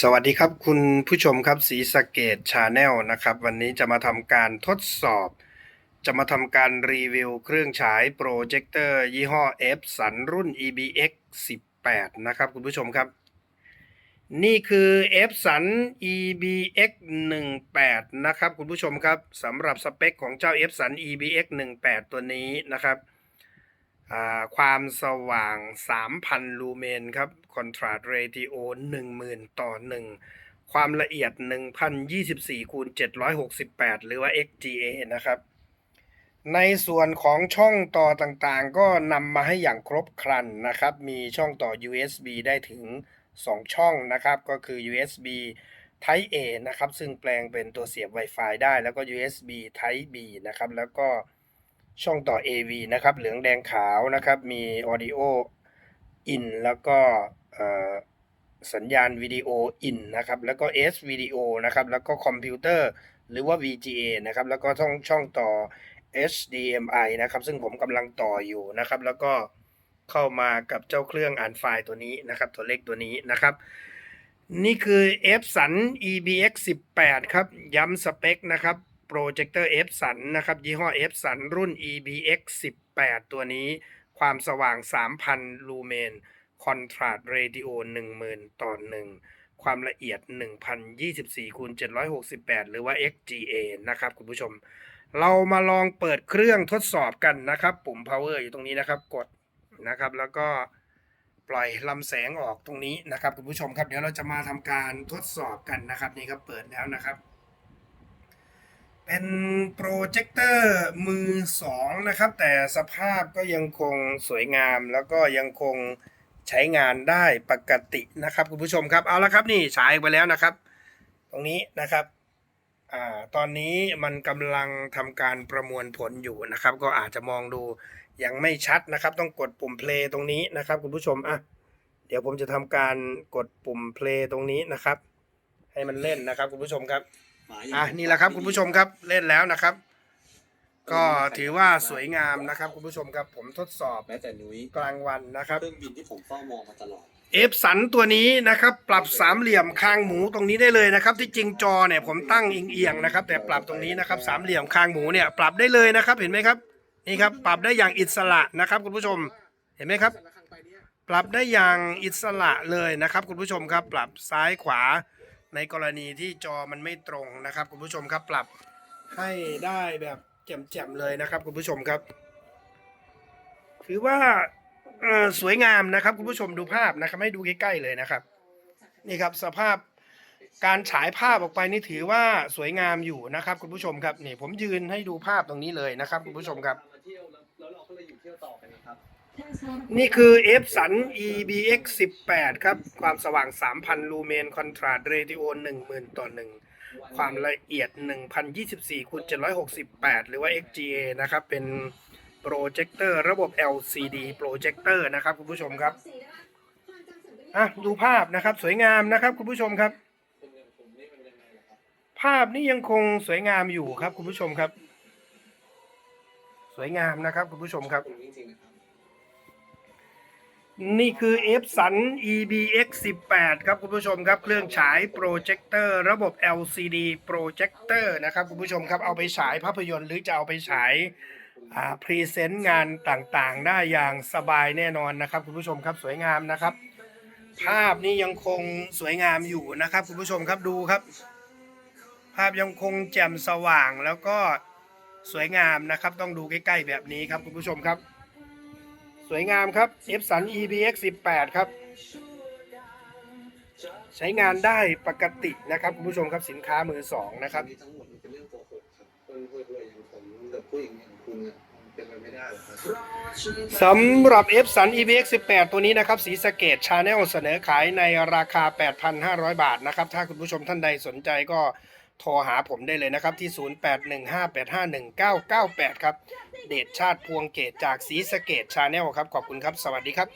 สวัสดีครับคุณผู้ชมครับสีสเกตชาแนลนะครับ วันนี้จะมาทำการทดสอบ จะมาทำการรีวิวเครื่องฉายโปรเจคเตอร์ยี่ห้อ F สันรุ่น EBX 18นะครับคุณผู้ชมครับ นี่คือ F สัน EBX 18นะครับคุณผู้ชมครับสำหรับสเปคของเจ้า F สัน EBX 18ตัวนี้นะครับ ความสว่าง 3,000 ลูเมนครับ Contrast Ratio 10,000 ต่อ 1 ความละเอียด 1,024คูณ768 หรือว่า XGA นะครับ ในส่วนของช่องต่อต่างๆ ก็นำมาให้อย่างครบครันนะครับ มีช่องต่อ USB ได้ถึง 2 ช่องนะครับ ก็คือ USB Type A นะครับ ซึ่งแปลงเป็นตัวเสียบ Wi-Fi ได้แล้วก็ USB Type B นะครับ แล้วก็ ช่องต่อ AV นะครับ เหลืองแดงขาวนะครับ มี Audio in แล้วก็สัญญาณวิดีโอ in นะครับ แล้วก็ S วิดีโอนะครับ แล้วก็คอมพิวเตอร์หรือว่า VGA นะครับ แล้วก็ช่องช่องต่อ HDMI นะครับ ซึ่งผมกำลังต่ออยู่นะครับ แล้วก็เข้ามากับเจ้าเครื่องอ่านไฟล์ตัวนี้นะครับ ตัวเล็กตัวนี้นะครับนี่คือ F สัน EBX 18 ครับ ย้ำสเปคนะครับ โปรเจคเตอร์ F สันนะครับ ยี่ห้อ F สันรุ่น EBX 18 ตัวนี้ ความสว่าง 3,000 ลูเมนคอนทราสต์เรดิโอ10,000 ต่อ 1 ความละเอียด 1,024คูณ768 หรือว่า XGA นะครับคุณผู้ชม เรามาลองเปิดเครื่องทดสอบกันนะครับ ปุ่ม power อยู่ตรงนี้นะครับ กดนะครับ แล้วก็ปล่อยลำแสงออกตรงนี้นะครับคุณผู้ชมครับ เดี๋ยวเราจะมาทำการทดสอบกันนะครับ นี่ครับเปิดแล้วนะครับ เป็นโปรเจคเตอร์มือสองนะครับ แต่สภาพก็ยังคงสวยงามแล้วก็ยังคงใช้งานได้ปกตินะครับคุณผู้ชมครับเอาละครับนี่ฉายไปแล้วนะครับ ตรงนี้นะครับอ่าตอนนี้มันกำลังทำการประมวลผลอยู่นะครับ ก็อาจจะมองดูยังไม่ชัดนะครับ ต้องกดปุ่ม play ตรงนี้นะครับ คุณผู้ชมอะเดี๋ยวผมจะทำการกดปุ่ม play ตรงนี้นะครับ ให้มันเล่นนะครับคุณผู้ชมครับ อะนี่แหละครับคุณผู้ชมครับเล่นแล้วนะครับ ก็ถือว่าสวยงามนะครับ คุณผู้ชมครับผมทดสอบแม้แต่นุ้ยกลางวันนะครับเครื่องบินที่ผมเฝ้ามองมาตลอดเอฟสันตัวนี้นะครับ ปรับสามเหลี่ยมคางหมูตรงนี้ได้เลยนะครับ ที่จริงจอเนี่ยผมตั้งเอียงๆนะครับ แต่ปรับตรงนี้นะครับสามเหลี่ยมคางหมูเนี่ย ปรับได้เลยนะครับ เห็นไหมครับ นี่ครับ ปรับได้อย่างอิสระนะครับ คุณผู้ชมเห็นไหมครับ ปรับได้อย่างอิสระเลยนะครับ คุณผู้ชมครับ ปรับซ้ายขวา ในกรณีที่จอมันไม่ตรงนะครับ คุณผู้ชมครับปรับให้ได้แบบแจ่มๆเลยนะครับ คุณผู้ชมครับ ถือว่าสวยงามนะครับ คุณผู้ชมดูภาพนะครับให้ดูใกล้ๆเลยนะครับ นี่ครับสภาพการฉายภาพออกไปนี่ถือว่าสวยงามอยู่นะครับ คุณผู้ชมครับนี่ผมยืนให้ดูภาพตรงนี้เลยนะครับ คุณผู้ชมครับ มาเที่ยวแล้วเราก็เลยอเอกันครับนี่คือ F สัน EBX 18 ครับ ความสว่าง 3,000 ลูเมนคอนทราสต์เรดิโอ10,000 ต่อ 1 ความละเอียด 1,024คูณ768 หรือว่า XGA นะครับ เป็นโปรเจคเตอร์ระบบ LCD โปรเจคเตอร์นะครับ คุณผู้ชมครับอะดูภาพนะครับสวยงามนะครับ คุณผู้ชมครับ ภาพนี้ยังคงสวยงามอยู่ครับ คุณผู้ชมครับ สวยงามนะครับ คุณผู้ชมครับ นี่คือ F สัน EBX 18ครับคุณผู้ชมครับ เครื่องฉายโปรเจคเตอร์ระบบ LCD โปรเจคเตอร์นะครับคุณผู้ชมครับเอาไปฉายภาพยนตร์หรือจะเอาไปฉายพรีเซนต์งานต่างๆ ได้อย่างสบายแน่นอนนะครับคุณผู้ชมครับสวยงามนะครับ ภาพนี้ยังคงสวยงามอยู่นะครับคุณผู้ชมครับดูครับ ภาพยังคงแจ่มสว่างแล้วก็สวยงามนะครับ ต้องดูใกล้ๆแบบนี้ครับคุณผู้ชมครับ วยงามครับ F สัน EBX 18 ครับ ใช้งานได้ปกตินะครับ คุณผู้ชมครับสินค้ามือสองนะครับทั้งหมดมันเป็นเรื่องโกหกครับเพื่อนเพื่อย่างผมกับผู้หญิงอย่างคุณเป็นไปไม่ได้หรอกครับสำหรับ F สัน EBX 18 ตัวนี้นะครับ สีสะเกตชาแนลเสนอขายในราคา 8,500 บาทนะครับ ถ้าคุณผู้ชมท่านใดสนใจก็ โทรหาผมได้เลยนะครับที่ 0815851998 ครับ เดชชาติพวงเกตจากสีสเกตชาแนลครับ ขอบคุณครับ สวัสดีครับ